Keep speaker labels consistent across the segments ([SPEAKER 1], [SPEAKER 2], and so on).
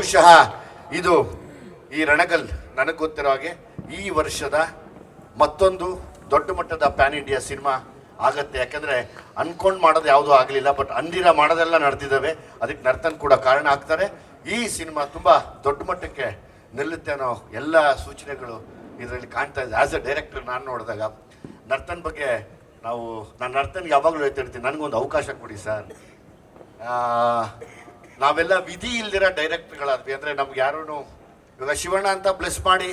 [SPEAKER 1] ಬಹುಶಃ ಇದು ಈ ರಣಗಲ್ ನನಗೆ ಗೊತ್ತಿರೋ ಹಾಗೆ ಈ ವರ್ಷದ ಮತ್ತೊಂದು ದೊಡ್ಡ ಮಟ್ಟದ ಪ್ಯಾನ್ ಇಂಡಿಯಾ ಸಿನಿಮಾ ಆಗತ್ತೆ. ಯಾಕಂದರೆ ಅನ್ಕೊಂಡು ಮಾಡೋದು ಯಾವುದೂ ಆಗಲಿಲ್ಲ, ಬಟ್ ಅಂದಿರ ಮಾಡೋದೆಲ್ಲ ನಡೆದಿದ್ದಾವೆ. ಅದಕ್ಕೆ ನರ್ತನ್ ಕೂಡ ಕಾರಣ ಆಗ್ತಾರೆ. ಈ ಸಿನಿಮಾ ತುಂಬ ದೊಡ್ಡ ಮಟ್ಟಕ್ಕೆ ನಿಲ್ಲುತ್ತೆ ಅನ್ನೋ ಎಲ್ಲ ಸೂಚನೆಗಳು ಇದರಲ್ಲಿ ಕಾಣ್ತಾ ಇದೆ. ಆಸ್ ಅ ಡೈರೆಕ್ಟರ್ ನಾನು ನೋಡಿದಾಗ ನರ್ತನ್ ಬಗ್ಗೆ ನಾವು, ನಾನು ನರ್ತನ್ಗೆ ಯಾವಾಗಲೂ ಹೇಳ್ತಿರ್ತೀನಿ ನನಗೊಂದು ಅವಕಾಶ ಕೊಡಿ ಸರ್. ನಾವೆಲ್ಲ ವಿಧಿ ಇಲ್ದಿರೋ ಡೈರೆಕ್ಟ್ಗಳಾದ್ವಿ. ಅಂದರೆ ನಮ್ಗೆ ಯಾರೂ ಇವಾಗ ಶಿವಣ್ಣ ಅಂತ ಬ್ಲೆಸ್ ಮಾಡಿ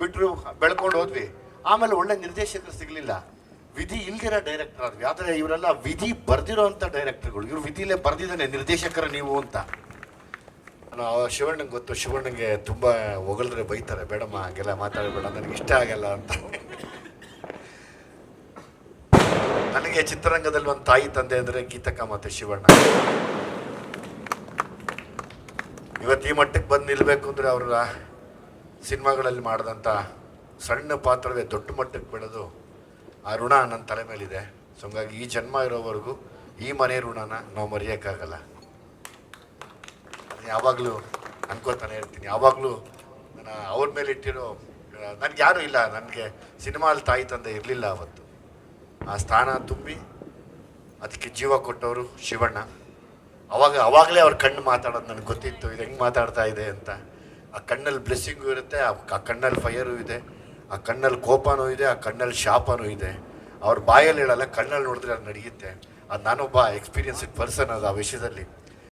[SPEAKER 1] ಬಿಟ್ಟರು ಬೆಳ್ಕೊಂಡು ಹೋದ್ವಿ. ಆಮೇಲೆ ಒಳ್ಳೆ ನಿರ್ದೇಶಕರು ಸಿಗಲಿಲ್ಲ. ವಿಧಿ ಇಲ್ದಿರೋ ಡೈರೆಕ್ಟರ್ ಆದ್ವಿ ಆದ್ರೆ ಇವರೆಲ್ಲ ವಿಧಿ ಬರ್ದಿರೋ ಅಂತ ಡೈರೆಕ್ಟರ್ಗಳು. ಇವರು ವಿಧಿಲೇ ಬರ್ದಿದ್ದಾನೆ, ನಿರ್ದೇಶಕರ ನೀವು ಅಂತ. ಶಿವಣ್ಣಂಗೆ ಗೊತ್ತು. ಶಿವಣ್ಣಂಗೆ ತುಂಬಾ ಹೊಗಳಿದ್ರೆ ಬೈತಾರೆ. ಬೇಡಮ್ಮ, ಹಾಗೆಲ್ಲ ಮಾತಾಡಬೇಡ. ನನಗೆ ಇಷ್ಟ ಆಗಲ್ಲ ಅಂತ. ನನಗೆ ಚಿತ್ರರಂಗದಲ್ಲಿ ಒಂದು ತಾಯಿ ತಂದೆ ಅಂದರೆ ಗೀತಕ್ಕ ಮತ್ತೆ ಶಿವಣ್ಣ. ಇವತ್ತು ಈ ಮಟ್ಟಕ್ಕೆ ಬಂದು ನಿಲ್ಲಬೇಕು ಅಂದರೆ ಅವರ ಸಿನಿಮಾಗಳಲ್ಲಿ ಮಾಡಿದಂಥ ಸಣ್ಣ ಪಾತ್ರವೇ ದೊಡ್ಡ ಮಟ್ಟಕ್ಕೆ ಬೆಳೆದು ಆ ಋಣ ನನ್ನ ತಲೆ ಮೇಲಿದೆ. ಸೊ ಹಂಗಾಗಿ ಈ ಜನ್ಮ ಇರೋವರೆಗೂ ಈ ಮನೆ ಋಣನ ನಾವು ಮರೆಯೋಕ್ಕಾಗಲ್ಲ. ಯಾವಾಗಲೂ ಅನ್ಕೋತಾನೆ ಇರ್ತೀನಿ. ಯಾವಾಗಲೂ ನಾನು ಅವ್ರ ಮೇಲೆ ಇಟ್ಟಿರೋ, ನನಗೆ ಯಾರೂ ಇಲ್ಲ. ನನಗೆ ಸಿನಿಮಾಲ್ ತಾಯಿ ತಂದೆ ಇರಲಿಲ್ಲ ಅವತ್ತು. ಆ ಸ್ಥಾನ ತುಂಬಿ ಅದಕ್ಕೆ ಜೀವ ಕೊಟ್ಟವರು ಶಿವಣ್ಣ. ಅವಾಗ ಅವಾಗಲೇ ಅವ್ರ ಕಣ್ಣು ಮಾತಾಡೋದು ನನಗೆ ಗೊತ್ತಿತ್ತು, ಇದು ಹೆಂಗೆ ಮಾತಾಡ್ತಾ ಇದೆ ಅಂತ. ಆ ಕಣ್ಣಲ್ಲಿ ಬ್ಲೆಸ್ಸಿಂಗು ಇರುತ್ತೆ, ಆ ಕಣ್ಣಲ್ಲಿ ಫೈಯರು ಇದೆ, ಆ ಕಣ್ಣಲ್ಲಿ ಕೋಪನೂ ಇದೆ, ಆ ಕಣ್ಣಲ್ಲಿ ಶಾಪನೂ ಇದೆ. ಅವ್ರ ಬಾಯಲ್ಲಿ ಹೇಳಲ್ಲ, ಕಣ್ಣಲ್ಲಿ ನೋಡಿದ್ರೆ ಅದು ನಡೆಯುತ್ತೆ. ಅದು ನಾನೊಬ್ಬ ಎಕ್ಸ್ಪೀರಿಯನ್ಸ್ಡ್ ಪರ್ಸನ್ ಅದು ಆ ವಿಷಯದಲ್ಲಿ.